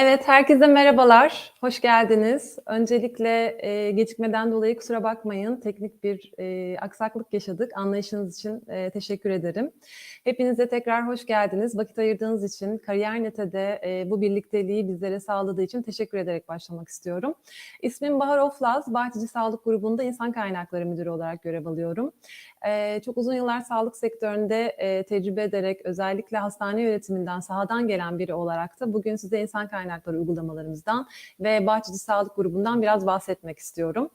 Evet, herkese merhabalar. Hoş geldiniz. Öncelikle e, gecikmeden dolayı kusura bakmayın. Teknik bir e, aksaklık yaşadık. Anlayışınız için e, teşekkür ederim. Hepinize tekrar hoş geldiniz. Vakit ayırdığınız için, Kariyer Nete'de e, bu birlikteliği bizlere sağladığı için teşekkür ederek başlamak istiyorum. İsmim Bahar Oflaz. Bahçeci Sağlık Grubu'nda İnsan Kaynakları Müdürü olarak görev alıyorum. E, çok uzun yıllar sağlık sektöründe e, tecrübe ederek, özellikle hastane yönetiminden, sahadan gelen biri olarak da bugün size insan kaynakları uygulamalarımızdan ve Bahçeci Sağlık Grubu'ndan biraz bahsetmek istiyorum.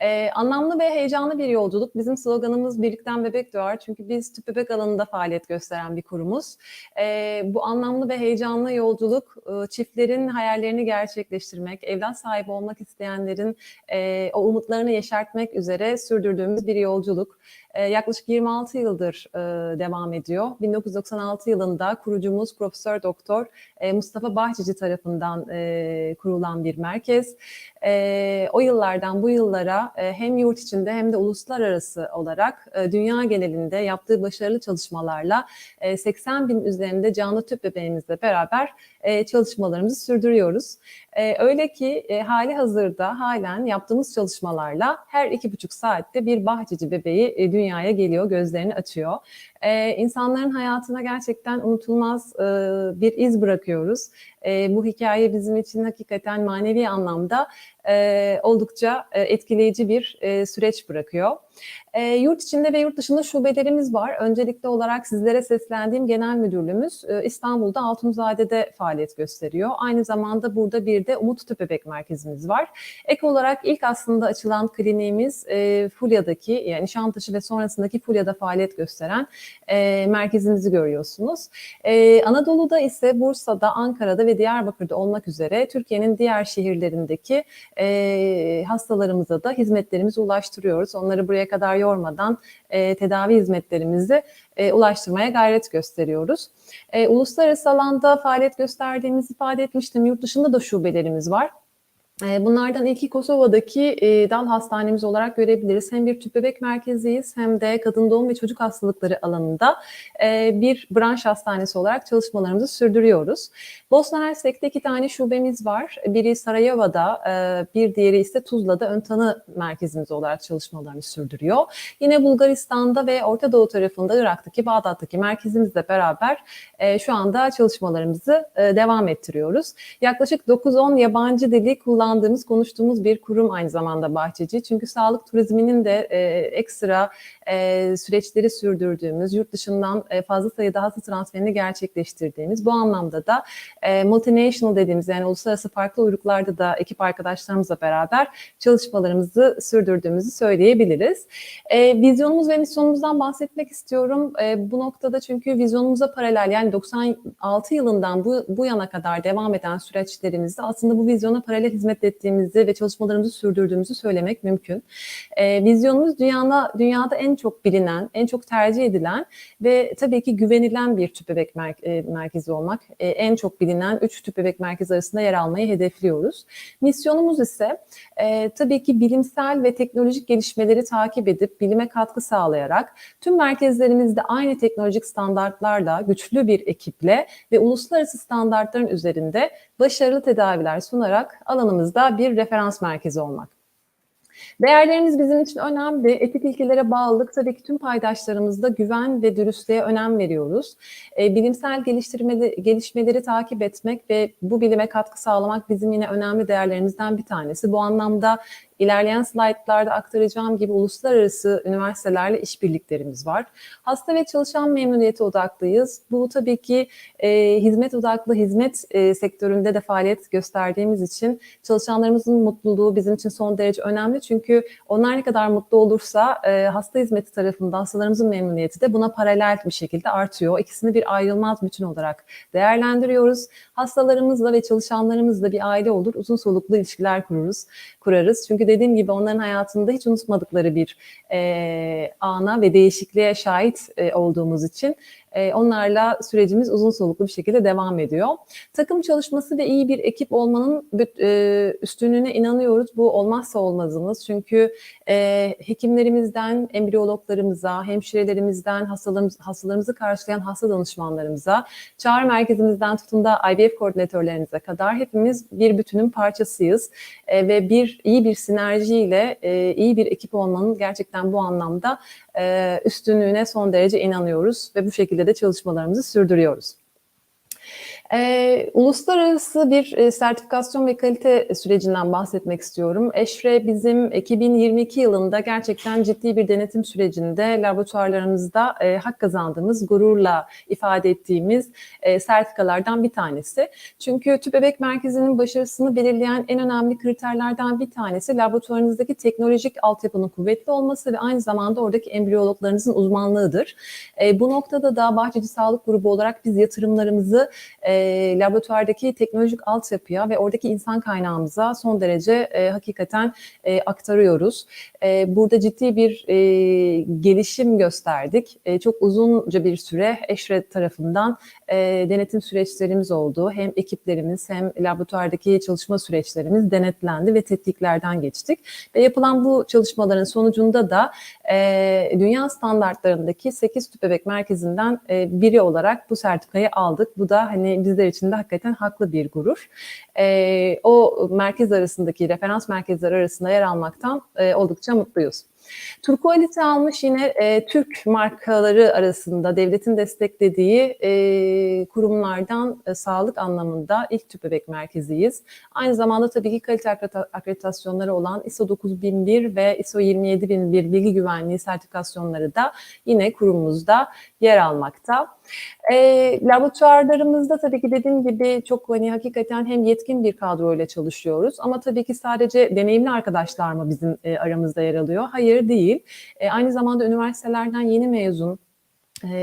Ee, anlamlı ve heyecanlı bir yolculuk. Bizim sloganımız Birlikten Bebek Doğar. Çünkü biz tüp bebek alanında faaliyet gösteren bir kurumuz. Ee, bu anlamlı ve heyecanlı yolculuk e, çiftlerin hayallerini gerçekleştirmek, evlat sahibi olmak isteyenlerin e, o umutlarını yeşertmek üzere sürdürdüğümüz bir yolculuk. E, yaklaşık 26 yıldır e, devam ediyor. 1996 yılında kurucumuz Profesör Doktor e, Mustafa Bahçeci tarafından e, kurulan bir merkez. O yıllardan bu yıllara hem yurt içinde hem de uluslararası olarak dünya genelinde yaptığı başarılı çalışmalarla e, 80 bin üzerinde canlı tüp bebeğimizle beraber e, çalışmalarımızı sürdürüyoruz. E, öyle ki e, hali hazırda halen yaptığımız çalışmalarla her iki buçuk saatte bir bahçeci bebeği dünyaya geliyor, gözlerini açıyor. E, insanların hayatına gerçekten unutulmaz e, bir iz bırakıyoruz. E, bu hikaye bizim için hakikaten manevi anlamda e, oldukça e, etkileyici bir e, süreç bırakıyor. E, yurt içinde ve yurt dışında şubelerimiz var. Öncelikli olarak sizlere seslendiğim genel müdürlüğümüz e, İstanbul'da Altunzade'de faaliyet gösteriyor. Aynı zamanda burada bir de Umut Tüp Bebek Merkezimiz var. Ek olarak ilk aslında açılan kliniğimiz e, Fulya'daki yani Nişantaşı ve sonrasındaki Fulya'da faaliyet gösteren e, merkezimizi görüyorsunuz. E, Anadolu'da ise Bursa'da, Ankara'da ve Diyarbakır'da olmak üzere Türkiye'nin diğer şehirlerindeki e, hastalarımıza da hizmetlerimizi ulaştırıyoruz. Onları buraya kadar yormadan e, tedavi hizmetlerimizi e, ulaştırmaya gayret gösteriyoruz. E, uluslararası alanda faaliyet gösterdiğimizi ifade etmiştim. Yurt dışında da şubelerimiz var. Bunlardan ilki Kosova'daki dal hastanemiz olarak görebiliriz. Hem bir tüp bebek merkeziyiz hem de kadın doğum ve çocuk hastalıkları alanında bir branş hastanesi olarak çalışmalarımızı sürdürüyoruz. Bosna Hersek'te iki tane şubemiz var. Biri Sarayova'da, bir diğeri ise Tuzla'da ön tanı merkezimiz olarak çalışmalarını sürdürüyor. Yine Bulgaristan'da ve Orta Doğu tarafında Irak'taki, Bağdat'taki merkezimizle beraber şu anda çalışmalarımızı devam ettiriyoruz. Yaklaşık 9-10 yabancı dili kullandığımız, konuştuğumuz bir kurum aynı zamanda Bahçeci. Çünkü sağlık turizminin de e, ekstra e, süreçleri sürdürdüğümüz, yurt dışından e, fazla sayıda hasta transferini gerçekleştirdiğimiz, bu anlamda da e, multinational dediğimiz yani uluslararası farklı uyruklarda da ekip arkadaşlarımızla beraber çalışmalarımızı sürdürdüğümüzü söyleyebiliriz. E, vizyonumuz ve misyonumuzdan bahsetmek istiyorum. E, bu noktada çünkü vizyonumuza paralel yani 96 yılından bu, bu yana kadar devam eden süreçlerimizde aslında bu vizyona paralel hizmet ettiğimizi ve çalışmalarımızı sürdürdüğümüzü söylemek mümkün. E, vizyonumuz dünyada, dünyada en çok bilinen, en çok tercih edilen ve tabii ki güvenilen bir tüp bebek mer- e, merkezi olmak. E, en çok bilinen 3 tüp bebek merkezi arasında yer almayı hedefliyoruz. Misyonumuz ise e, tabii ki bilimsel ve teknolojik gelişmeleri takip edip bilime katkı sağlayarak tüm merkezlerimizde aynı teknolojik standartlarla güçlü bir ekiple ve uluslararası standartların üzerinde başarılı tedaviler sunarak alanımızda bir referans merkezi olmak. Değerlerimiz bizim için önemli. Etik ilkelere bağlılık tabii ki tüm paydaşlarımızda güven ve dürüstlüğe önem veriyoruz. E, bilimsel geliştirmeleri, gelişmeleri takip etmek ve bu bilime katkı sağlamak bizim yine önemli değerlerimizden bir tanesi. Bu anlamda İlerleyen slaytlarda aktaracağım gibi uluslararası üniversitelerle işbirliklerimiz var. Hasta ve çalışan memnuniyeti odaklıyız. Bu tabii ki e, hizmet odaklı hizmet e, sektöründe de faaliyet gösterdiğimiz için çalışanlarımızın mutluluğu bizim için son derece önemli. Çünkü onlar ne kadar mutlu olursa e, hasta hizmeti tarafından hastalarımızın memnuniyeti de buna paralel bir şekilde artıyor. İkisini bir ayrılmaz bütün olarak değerlendiriyoruz. Hastalarımızla ve çalışanlarımızla bir aile olur, uzun soluklu ilişkiler kururuz, kurarız. Çünkü dediğim gibi onların hayatında hiç unutmadıkları bir e, ana ve değişikliğe şahit e, olduğumuz için E, onlarla sürecimiz uzun soluklu bir şekilde devam ediyor. Takım çalışması ve iyi bir ekip olmanın e, üstünlüğüne inanıyoruz. Bu olmazsa olmazımız. Çünkü e, hekimlerimizden embriyologlarımıza, hemşirelerimizden hastalarımız, hastalarımızı karşılayan hasta danışmanlarımıza, çağrı merkezimizden tutun da IVF koordinatörlerinize kadar hepimiz bir bütünün parçasıyız. E, ve bir iyi bir sinerjiyle e, iyi bir ekip olmanın gerçekten bu anlamda e, üstünlüğüne son derece inanıyoruz ve bu şekilde de çalışmalarımızı sürdürüyoruz. E, uluslararası bir e, sertifikasyon ve kalite sürecinden bahsetmek istiyorum. EŞRE bizim 2022 yılında gerçekten ciddi bir denetim sürecinde laboratuvarlarımızda e, hak kazandığımız, gururla ifade ettiğimiz e, sertifikalardan bir tanesi. Çünkü tüp bebek merkezinin başarısını belirleyen en önemli kriterlerden bir tanesi laboratuvarınızdaki teknolojik altyapının kuvvetli olması ve aynı zamanda oradaki embriyologlarınızın uzmanlığıdır. E, bu noktada da Bahçeci Sağlık Grubu olarak biz yatırımlarımızı e, laboratuvardaki teknolojik altyapıya ve oradaki insan kaynağımıza son derece e, hakikaten e, aktarıyoruz. E, burada ciddi bir e, gelişim gösterdik. E, çok uzunca bir süre EŞRE tarafından e, denetim süreçlerimiz oldu. Hem ekiplerimiz hem laboratuvardaki çalışma süreçlerimiz denetlendi ve tetkiklerden geçtik. Ve yapılan bu çalışmaların sonucunda da e, dünya standartlarındaki 8 tüp bebek merkezinden e, biri olarak bu sertifikayı aldık. Bu da hani bizler için de hakikaten haklı bir gurur. E, o merkez arasındaki referans merkezler arasında yer almaktan e, oldukça mutluyuz. Turkualite almış yine e, Türk markaları arasında devletin desteklediği e, kurumlardan e, sağlık anlamında ilk tüp bebek merkeziyiz. Aynı zamanda tabii ki kalite akreditasyonları olan ISO 9001 ve ISO 27001 bilgi güvenliği sertifikasyonları da yine kurumumuzda yer almakta. E, laboratuvarlarımızda tabii ki dediğim gibi çok hani hakikaten hem yetkin bir kadroyla çalışıyoruz ama tabii ki sadece deneyimli arkadaşlar mı bizim e, aramızda yer alıyor? Hayır değil. E, aynı zamanda üniversitelerden yeni mezun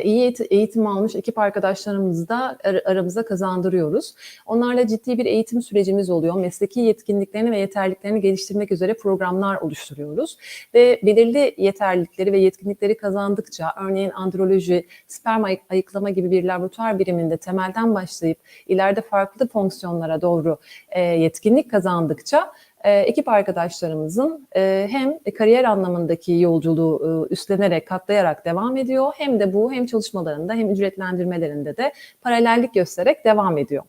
iyi eğitim almış ekip arkadaşlarımızı da aramıza kazandırıyoruz. Onlarla ciddi bir eğitim sürecimiz oluyor. Mesleki yetkinliklerini ve yeterliliklerini geliştirmek üzere programlar oluşturuyoruz. Ve belirli yeterlilikleri ve yetkinlikleri kazandıkça, örneğin androloji, sperm ayıklama gibi bir laboratuvar biriminde temelden başlayıp ileride farklı fonksiyonlara doğru e, yetkinlik kazandıkça e, ekip arkadaşlarımızın e, hem kariyer anlamındaki yolculuğu e, üstlenerek, katlayarak devam ediyor. Hem de bu hem çalışmalarında hem ücretlendirmelerinde de paralellik göstererek devam ediyor.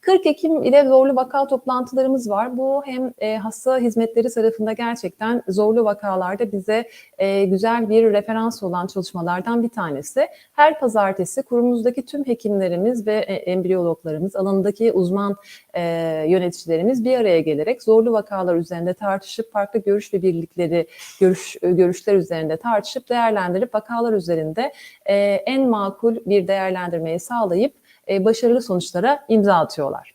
40 Ekim ile zorlu vaka toplantılarımız var. Bu hem e, hasta hizmetleri tarafında gerçekten zorlu vakalarda bize e, güzel bir referans olan çalışmalardan bir tanesi. Her pazartesi kurumumuzdaki tüm hekimlerimiz ve e, embriyologlarımız, alanındaki uzman e, yöneticilerimiz bir araya gelerek zorlu vakalar üzerinde tartışıp farklı görüş ve birlikleri, görüş görüşler üzerinde tartışıp değerlendirip vakalar üzerinde e, en makul bir değerlendirmeyi sağlayıp e, başarılı sonuçlara imza atıyorlar.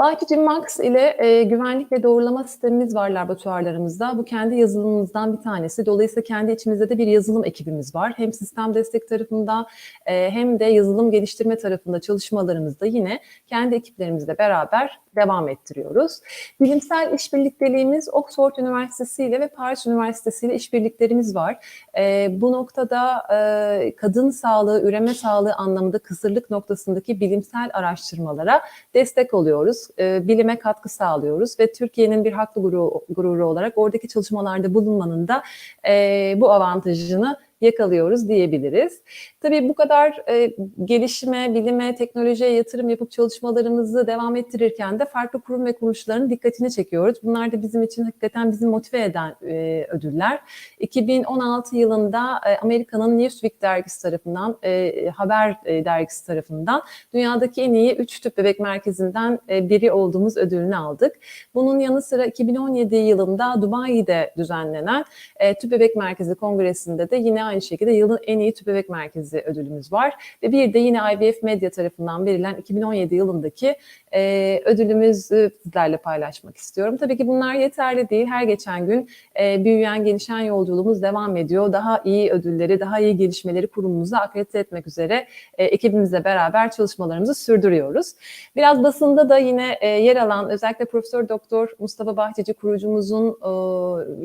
Bahçeci Max ile e, güvenlik ve doğrulama sistemimiz var laboratuvarlarımızda. Bu kendi yazılımımızdan bir tanesi. Dolayısıyla kendi içimizde de bir yazılım ekibimiz var. Hem sistem destek tarafında e, hem de yazılım geliştirme tarafında çalışmalarımızda yine kendi ekiplerimizle beraber devam ettiriyoruz. Bilimsel işbirlikteliğimiz Oxford Üniversitesi ile ve Paris Üniversitesi ile işbirliklerimiz var. E, bu noktada e, kadın sağlığı, üreme sağlığı anlamında kısırlık noktasındaki bilimsel araştırmalara destek oluyoruz. E, bilime katkı sağlıyoruz ve Türkiye'nin bir haklı gururu, gururu olarak oradaki çalışmalarda bulunmanın da e, bu avantajını yakalıyoruz diyebiliriz. Tabii bu kadar e, gelişime, bilime, teknolojiye yatırım yapıp çalışmalarımızı devam ettirirken de farklı kurum ve kuruluşların dikkatini çekiyoruz. Bunlar da bizim için hakikaten bizi motive eden e, ödüller. 2016 yılında e, Amerika'nın Newsweek dergisi tarafından, e, Haber e, dergisi tarafından dünyadaki en iyi 3 tüp bebek merkezinden e, biri olduğumuz ödülünü aldık. Bunun yanı sıra 2017 yılında Dubai'de düzenlenen e, Tüp Bebek Merkezi Kongresi'nde de yine aynı şekilde yılın en iyi tüp bebek merkezi ödülümüz var. Ve bir de yine IVF Medya tarafından verilen 2017 yılındaki e, ödülümüzü sizlerle paylaşmak istiyorum. Tabii ki bunlar yeterli değil. Her geçen gün e, büyüyen, gelişen yolculuğumuz devam ediyor. Daha iyi ödülleri, daha iyi gelişmeleri kurumumuza akredite etmek üzere e, ekibimizle beraber çalışmalarımızı sürdürüyoruz. Biraz basında da yine e, yer alan özellikle Profesör Doktor Mustafa Bahçeci kurucumuzun e,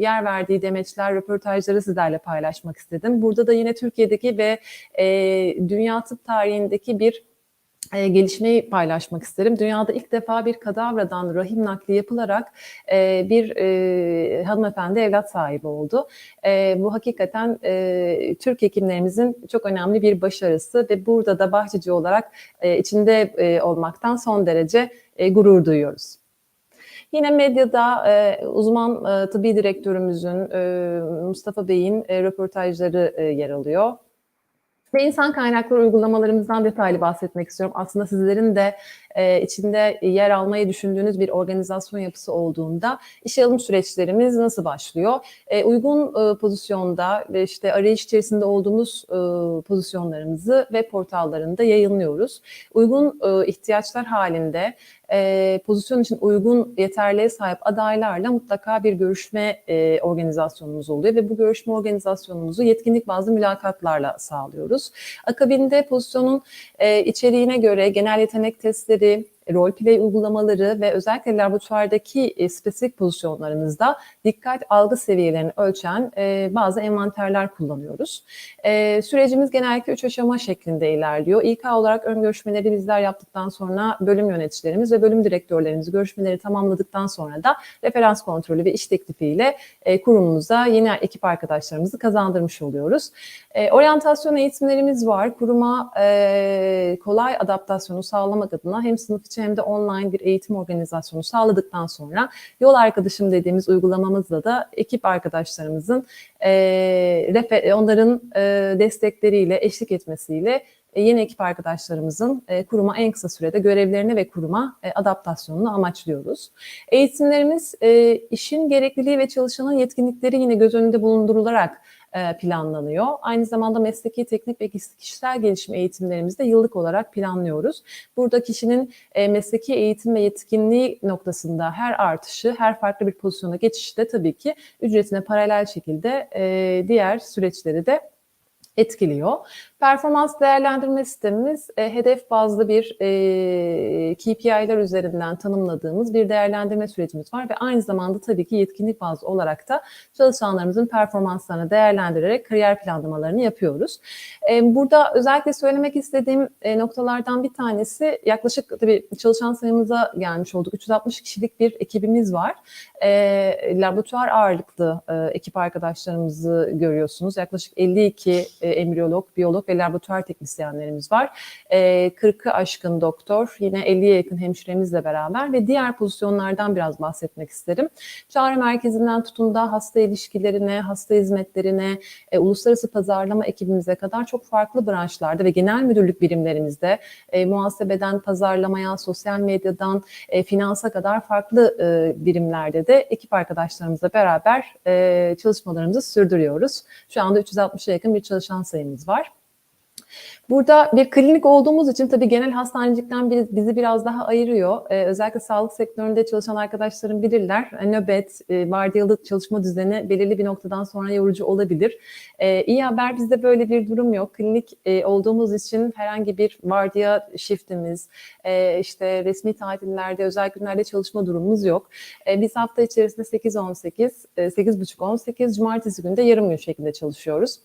yer verdiği demeçler, röportajları sizlerle paylaşmak istedim. Burada da yine Türkiye'deki ve e, dünya tıp tarihindeki bir e, gelişmeyi paylaşmak isterim. Dünyada ilk defa bir kadavradan rahim nakli yapılarak e, bir e, hanımefendi evlat sahibi oldu. E, bu hakikaten e, Türk hekimlerimizin çok önemli bir başarısı ve burada da Bahçeci olarak e, içinde e, olmaktan son derece e, gurur duyuyoruz. Yine medyada e, uzman e, tıbbi direktörümüzün e, Mustafa Bey'in e, röportajları e, yer alıyor. Ve insan kaynakları uygulamalarımızdan detaylı bahsetmek istiyorum. Aslında sizlerin de e, içinde yer almayı düşündüğünüz bir organizasyon yapısı olduğunda işe alım süreçlerimiz nasıl başlıyor? E, uygun e, pozisyonda ve işte arayış içerisinde olduğumuz e, pozisyonlarımızı web portallarında yayınlıyoruz. Uygun e, ihtiyaçlar halinde e, pozisyon için uygun yeterliğe sahip adaylarla mutlaka bir görüşme e, organizasyonumuz oluyor ve bu görüşme organizasyonumuzu yetkinlik bazlı mülakatlarla sağlıyoruz. Akabinde pozisyonun e, içeriğine göre genel yetenek testleri, roleplay uygulamaları ve özellikle laboratuvardaki e, spesifik pozisyonlarımızda dikkat algı seviyelerini ölçen e, bazı envanterler kullanıyoruz. E, sürecimiz genellikle üç aşama şeklinde ilerliyor. İlk olarak ön görüşmeleri bizler yaptıktan sonra bölüm yöneticilerimiz ve bölüm direktörlerimiz görüşmeleri tamamladıktan sonra da referans kontrolü ve iş teklifiyle e, kurumumuza yeni ekip arkadaşlarımızı kazandırmış oluyoruz. E, oryantasyon eğitimlerimiz var. Kuruma e, kolay adaptasyonu sağlamak adına hem sınıf içi hem de online bir eğitim organizasyonu sağladıktan sonra yol arkadaşım dediğimiz uygulamamızla da ekip arkadaşlarımızın onların destekleriyle, eşlik etmesiyle yeni ekip arkadaşlarımızın kuruma en kısa sürede görevlerine ve kuruma adaptasyonunu amaçlıyoruz. Eğitimlerimiz işin gerekliliği ve çalışanın yetkinlikleri yine göz önünde bulundurularak planlanıyor. Aynı zamanda mesleki teknik ve kişisel gelişim eğitimlerimizi de yıllık olarak planlıyoruz. Burada kişinin e, mesleki eğitim ve yetkinliği noktasında her artışı, her farklı bir pozisyona geçişi de tabii ki ücretine paralel şekilde e, diğer süreçleri de etkiliyor. Performans değerlendirme sistemimiz e, hedef bazlı bir e, KPI'ler üzerinden tanımladığımız bir değerlendirme sürecimiz var ve aynı zamanda tabii ki yetkinlik bazlı olarak da çalışanlarımızın performanslarını değerlendirerek kariyer planlamalarını yapıyoruz. E, burada özellikle söylemek istediğim e, noktalardan bir tanesi yaklaşık tabii çalışan sayımıza gelmiş olduk. 360 kişilik bir ekibimiz var. E, laboratuvar ağırlıklı e, ekip arkadaşlarımızı görüyorsunuz. Yaklaşık 52 e, embriyolog, biyolog ve laboratuvar teknisyenlerimiz var. E, 40'ı aşkın doktor, yine 50'ye yakın hemşiremizle beraber ve diğer pozisyonlardan biraz bahsetmek isterim. Çağrı merkezinden tutun da hasta ilişkilerine, hasta hizmetlerine, e, uluslararası pazarlama ekibimize kadar çok farklı branşlarda ve genel müdürlük birimlerimizde e, muhasebeden pazarlamaya, sosyal medyadan e, finansa kadar farklı e, birimlerde de ekip arkadaşlarımızla beraber e, çalışmalarımızı sürdürüyoruz. Şu anda 360'a yakın bir çalışan sayımız var. Burada bir klinik olduğumuz için tabii genel hastanecilikten bizi biraz daha ayırıyor. Ee, özellikle sağlık sektöründe çalışan arkadaşlarım bilirler. E, nöbet, e, vardiyalı çalışma düzeni belirli bir noktadan sonra yorucu olabilir. Ee, iyi haber bizde böyle bir durum yok. Klinik e, olduğumuz için herhangi bir vardiya shiftimiz, e, işte resmi tatillerde, özel günlerde çalışma durumumuz yok. E, biz hafta içerisinde 8-18, e, 8.30-18, cumartesi günde yarım gün şeklinde çalışıyoruz.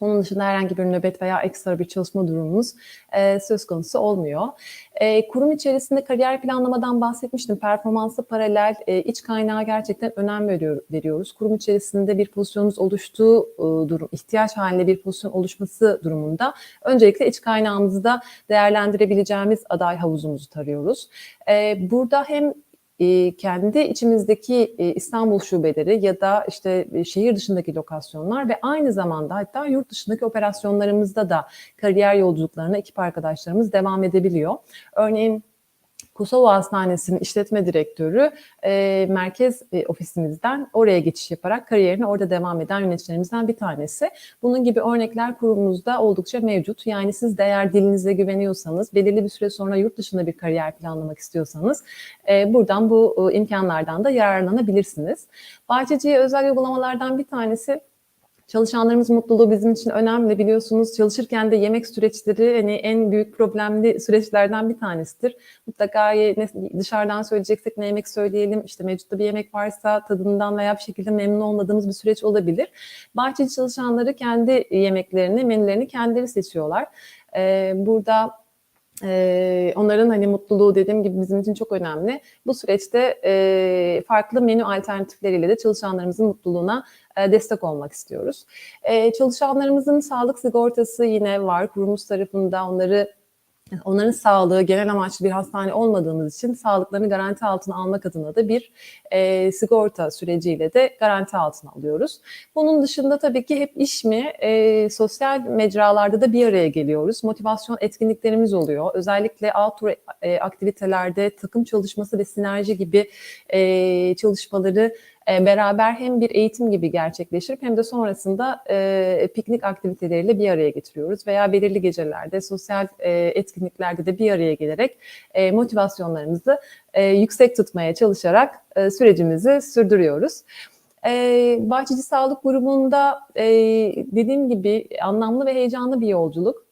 Onun dışında herhangi bir nöbet veya ekstra bir çalışma durumumuz e, söz konusu olmuyor. E, kurum içerisinde kariyer planlamadan bahsetmiştim. Performansa paralel e, iç kaynağa gerçekten önem veriyor, veriyoruz. Kurum içerisinde bir pozisyonumuz oluştuğu e, durum, ihtiyaç halinde bir pozisyon oluşması durumunda öncelikle iç kaynağımızı da değerlendirebileceğimiz aday havuzumuzu tarıyoruz. E, burada hem kendi içimizdeki İstanbul şubeleri ya da işte şehir dışındaki lokasyonlar ve aynı zamanda hatta yurt dışındaki operasyonlarımızda da kariyer yolculuklarına ekip arkadaşlarımız devam edebiliyor. Örneğin Kosova Hastanesi'nin işletme direktörü e, merkez e, ofisimizden oraya geçiş yaparak kariyerine orada devam eden yöneticilerimizden bir tanesi. Bunun gibi örnekler kurumumuzda oldukça mevcut. Yani siz de eğer dilinize güveniyorsanız, belirli bir süre sonra yurt dışında bir kariyer planlamak istiyorsanız e, buradan bu e, imkanlardan da yararlanabilirsiniz. Bahçeci'ye özel uygulamalardan bir tanesi Çalışanlarımızın mutluluğu bizim için önemli. Biliyorsunuz çalışırken de yemek süreçleri hani en büyük problemli süreçlerden bir tanesidir. Mutlaka dışarıdan söyleyeceksek ne yemek söyleyelim. İşte mevcutta bir yemek varsa tadından veya bir şekilde memnun olmadığımız bir süreç olabilir. Bahçeci çalışanları kendi yemeklerini, menülerini kendileri seçiyorlar. Burada ee, onların hani mutluluğu dediğim gibi bizim için çok önemli. Bu süreçte e, farklı menü alternatifleriyle de çalışanlarımızın mutluluğuna destek olmak istiyoruz. E, çalışanlarımızın sağlık sigortası yine var. Kurumumuz tarafında onları onların sağlığı genel amaçlı bir hastane olmadığımız için sağlıklarını garanti altına almak adına da bir e, sigorta süreciyle de garanti altına alıyoruz. Bunun dışında tabii ki hep iş mi e, sosyal mecralarda da bir araya geliyoruz. Motivasyon etkinliklerimiz oluyor. Özellikle outdoor e, aktivitelerde takım çalışması ve sinerji gibi e, çalışmaları e, beraber hem bir eğitim gibi gerçekleştirip hem de sonrasında e, piknik aktiviteleriyle bir araya getiriyoruz veya belirli gecelerde sosyal e, etkinliklerde de bir araya gelerek e, motivasyonlarımızı e, yüksek tutmaya çalışarak e, sürecimizi sürdürüyoruz. Ee, Bahçeci Sağlık grubunda e, dediğim gibi anlamlı ve heyecanlı bir yolculuk.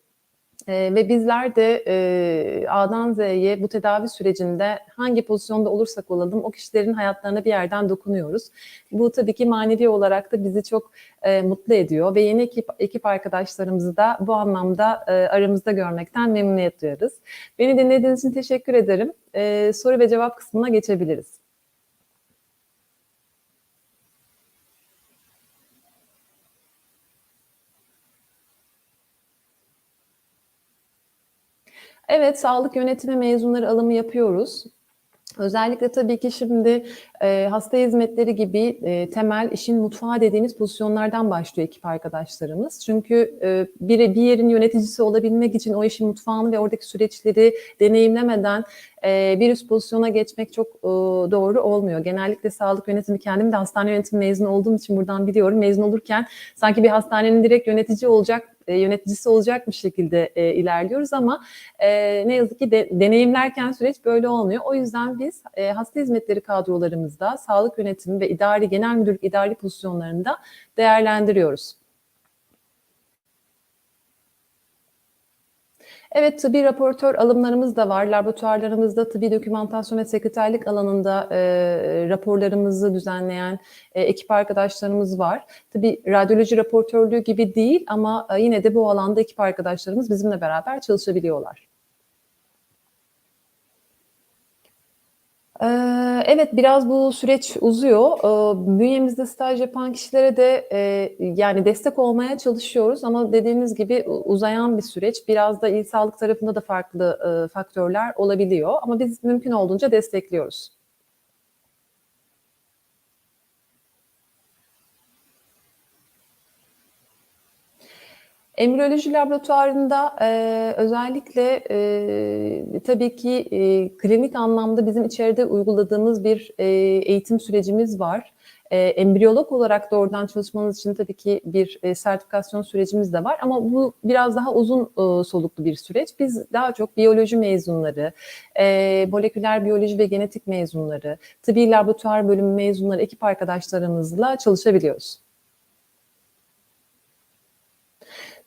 E, ve bizler de e, A'dan Z'ye bu tedavi sürecinde hangi pozisyonda olursak olalım o kişilerin hayatlarına bir yerden dokunuyoruz. Bu tabii ki manevi olarak da bizi çok e, mutlu ediyor ve yeni ekip, ekip arkadaşlarımızı da bu anlamda e, aramızda görmekten memnuniyet duyarız. Beni dinlediğiniz için teşekkür ederim. E, soru ve cevap kısmına geçebiliriz. Evet, sağlık yönetimi mezunları alımı yapıyoruz. Özellikle tabii ki şimdi e, hasta hizmetleri gibi e, temel işin mutfağı dediğimiz pozisyonlardan başlıyor ekip arkadaşlarımız. Çünkü e, bir, bir yerin yöneticisi olabilmek için o işin mutfağını ve oradaki süreçleri deneyimlemeden e, bir üst pozisyona geçmek çok e, doğru olmuyor. Genellikle sağlık yönetimi, kendim de hastane yönetimi mezunu olduğum için buradan biliyorum. Mezun olurken sanki bir hastanenin direkt yönetici olacak e, yöneticisi olacakmış şekilde e, ilerliyoruz ama e, ne yazık ki de, deneyimlerken süreç böyle olmuyor. O yüzden biz e, hasta hizmetleri kadrolarımızda sağlık yönetimi ve idari genel müdürlük idari pozisyonlarında değerlendiriyoruz. Evet, tıbbi raportör alımlarımız da var. Laboratuvarlarımızda tıbbi dokümantasyon ve sekreterlik alanında e, raporlarımızı düzenleyen e, ekip arkadaşlarımız var. Tabii radyoloji raportörlüğü gibi değil ama e, yine de bu alanda ekip arkadaşlarımız bizimle beraber çalışabiliyorlar. Evet, biraz bu süreç uzuyor. Ee, bünyemizde staj yapan kişilere de e, yani destek olmaya çalışıyoruz ama dediğiniz gibi uzayan bir süreç. Biraz da il sağlık tarafında da farklı e, faktörler olabiliyor ama biz mümkün olduğunca destekliyoruz. Embriyoloji laboratuvarında e, özellikle e, tabii ki e, klinik anlamda bizim içeride uyguladığımız bir e, eğitim sürecimiz var. E, embriyolog olarak doğrudan çalışmanız için tabii ki bir e, sertifikasyon sürecimiz de var ama bu biraz daha uzun e, soluklu bir süreç. Biz daha çok biyoloji mezunları, e, moleküler biyoloji ve genetik mezunları, tıbbi laboratuvar bölümü mezunları, ekip arkadaşlarımızla çalışabiliyoruz.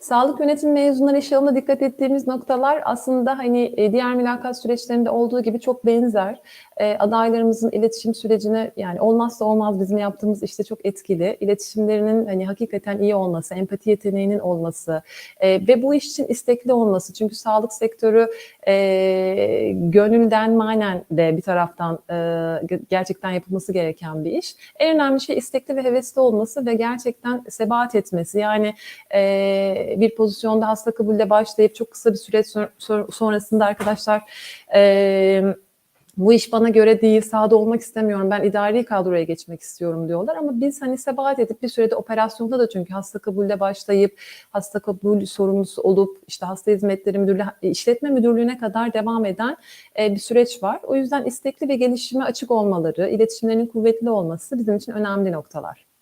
Sağlık yönetim mezunları iş alanına dikkat ettiğimiz noktalar aslında hani e, diğer mülakat süreçlerinde olduğu gibi çok benzer. E, adaylarımızın iletişim sürecine yani olmazsa olmaz bizim yaptığımız işte çok etkili. İletişimlerinin hani hakikaten iyi olması, empati yeteneğinin olması e, ve bu iş için istekli olması. Çünkü sağlık sektörü e, gönülden manen de bir taraftan e, gerçekten yapılması gereken bir iş. En önemli şey istekli ve hevesli olması ve gerçekten sebat etmesi. Yani e, bir pozisyonda hasta kabulde başlayıp çok kısa bir süre sonrasında arkadaşlar e, bu iş bana göre değil, sahada olmak istemiyorum, ben idari kadroya geçmek istiyorum diyorlar. Ama biz hani sebat edip bir sürede operasyonda da çünkü hasta kabulde başlayıp hasta kabul sorumlusu olup işte hasta hizmetleri müdürlüğü, işletme müdürlüğüne kadar devam eden bir süreç var. O yüzden istekli ve gelişime açık olmaları, iletişimlerinin kuvvetli olması bizim için önemli noktalar.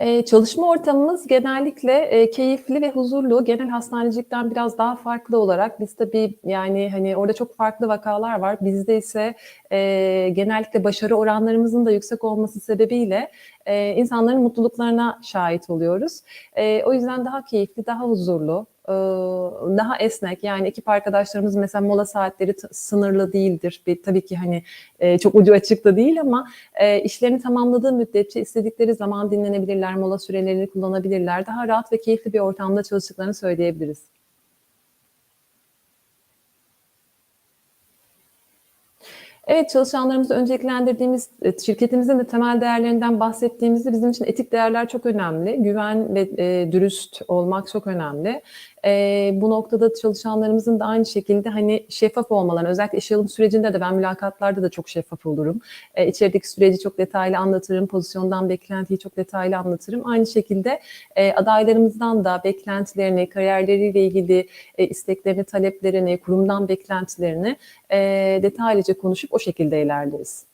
Eee, çalışma ortamımız genellikle, eee, keyifli ve huzurlu. Genel hastanecilikten biraz daha farklı olarak biz tabii, yani, hani, orada çok farklı vakalar var. Bizde ise, eee, genellikle başarı oranlarımızın da yüksek olması sebebiyle, eee, insanların mutluluklarına şahit oluyoruz. O yüzden daha keyifli, daha huzurlu, daha esnek, yani, ekip arkadaşlarımız mesela mola saatleri sınırlı değildir. Bir tabii ki, hani, eee, çok ucu açık da değil ama, eee, işlerini tamamladığı müddetçe istedikleri zaman dinlenebilirler, mola sürelerini kullanabilirler. Daha rahat ve keyifli bir ortamda çalıştıklarını söyleyebiliriz. Evet, çalışanlarımızı önceliklendirdiğimiz, eee, şirketimizin de temel değerlerinden bahsettiğimizde bizim için etik değerler çok önemli. Güven ve, eee, dürüst olmak çok önemli. Eee, bu noktada çalışanlarımızın da aynı şekilde, hani, şeffaf olmalarını, özellikle işe alım sürecinde de ben mülakatlarda da çok şeffaf olurum. Eee, içerideki süreci çok detaylı anlatırım, pozisyondan beklentiyi çok detaylı anlatırım. Aynı şekilde, eee, adaylarımızdan da beklentilerini, kariyerleriyle ilgili, eee, isteklerini, taleplerini, kurumdan beklentilerini, eee, detaylıca konuşup o şekilde ilerleriz.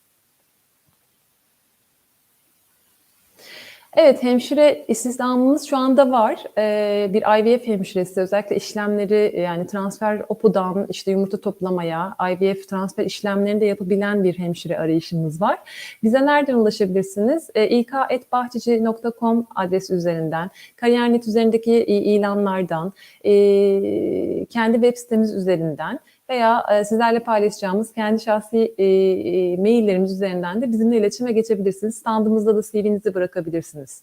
Evet, hemşire istihdamımız şu anda var. Eee, bir IVF hemşiresi, özellikle işlemleri, yani transfer OPU'dan, işte, yumurta toplamaya, IVF transfer işlemlerini de yapabilen bir hemşire arayışımız var. Bize nereden ulaşabilirsiniz? Eee, ik@bahçeci.com adresi üzerinden, Kariyer.net üzerindeki ilanlardan, eee, kendi web sitemiz üzerinden veya, eee, sizlerle paylaşacağımız kendi şahsi, eee, maillerimiz üzerinden de bizimle iletişime geçebilirsiniz. Standımızda da CV'nizi bırakabilirsiniz.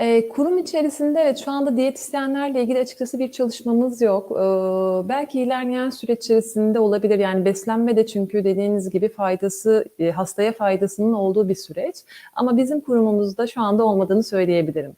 Eee, kurum içerisinde evet, şu anda diyetisyenlerle ilgili açıkçası bir çalışmamız yok. Iıı, belki ilerleyen süreç içerisinde olabilir. Yani beslenme de çünkü dediğiniz gibi faydası, eee, hastaya faydasının olduğu bir süreç ama bizim kurumumuzda şu anda olmadığını söyleyebilirim.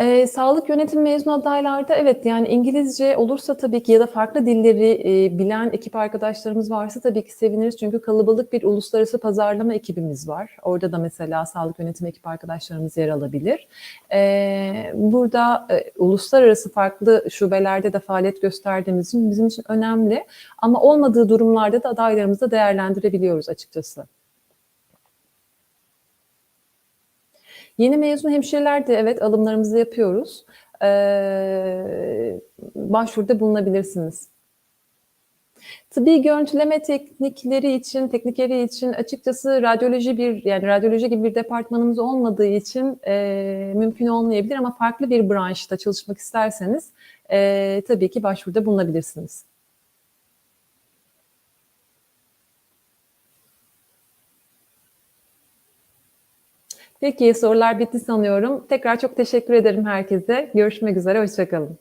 Eee, sağlık yönetimi mezunu adaylarda evet, yani, İngilizce olursa tabii ki ya da farklı dilleri, eee, bilen ekip arkadaşlarımız varsa tabii ki seviniriz. Çünkü kalabalık bir uluslararası pazarlama ekibimiz var. Orada da mesela sağlık yönetimi ekip arkadaşlarımız yer alabilir. Eee, burada, eee, uluslararası farklı şubelerde de faaliyet gösterdiğimiz için bizim için önemli ama olmadığı durumlarda da adaylarımızı da değerlendirebiliyoruz açıkçası. Yeni mezun hemşireler de evet, alımlarımızı yapıyoruz. Eee, başvuruda bulunabilirsiniz. Tıbbi görüntüleme teknikleri için, teknikeri için açıkçası radyoloji bir, yani, radyoloji gibi bir departmanımız olmadığı için, eee, mümkün olmayabilir ama farklı bir branşta çalışmak isterseniz, eee, tabii ki başvuruda bulunabilirsiniz. Peki, sorular bitti sanıyorum. Tekrar çok teşekkür ederim herkese. Görüşmek üzere, hoşça kalın.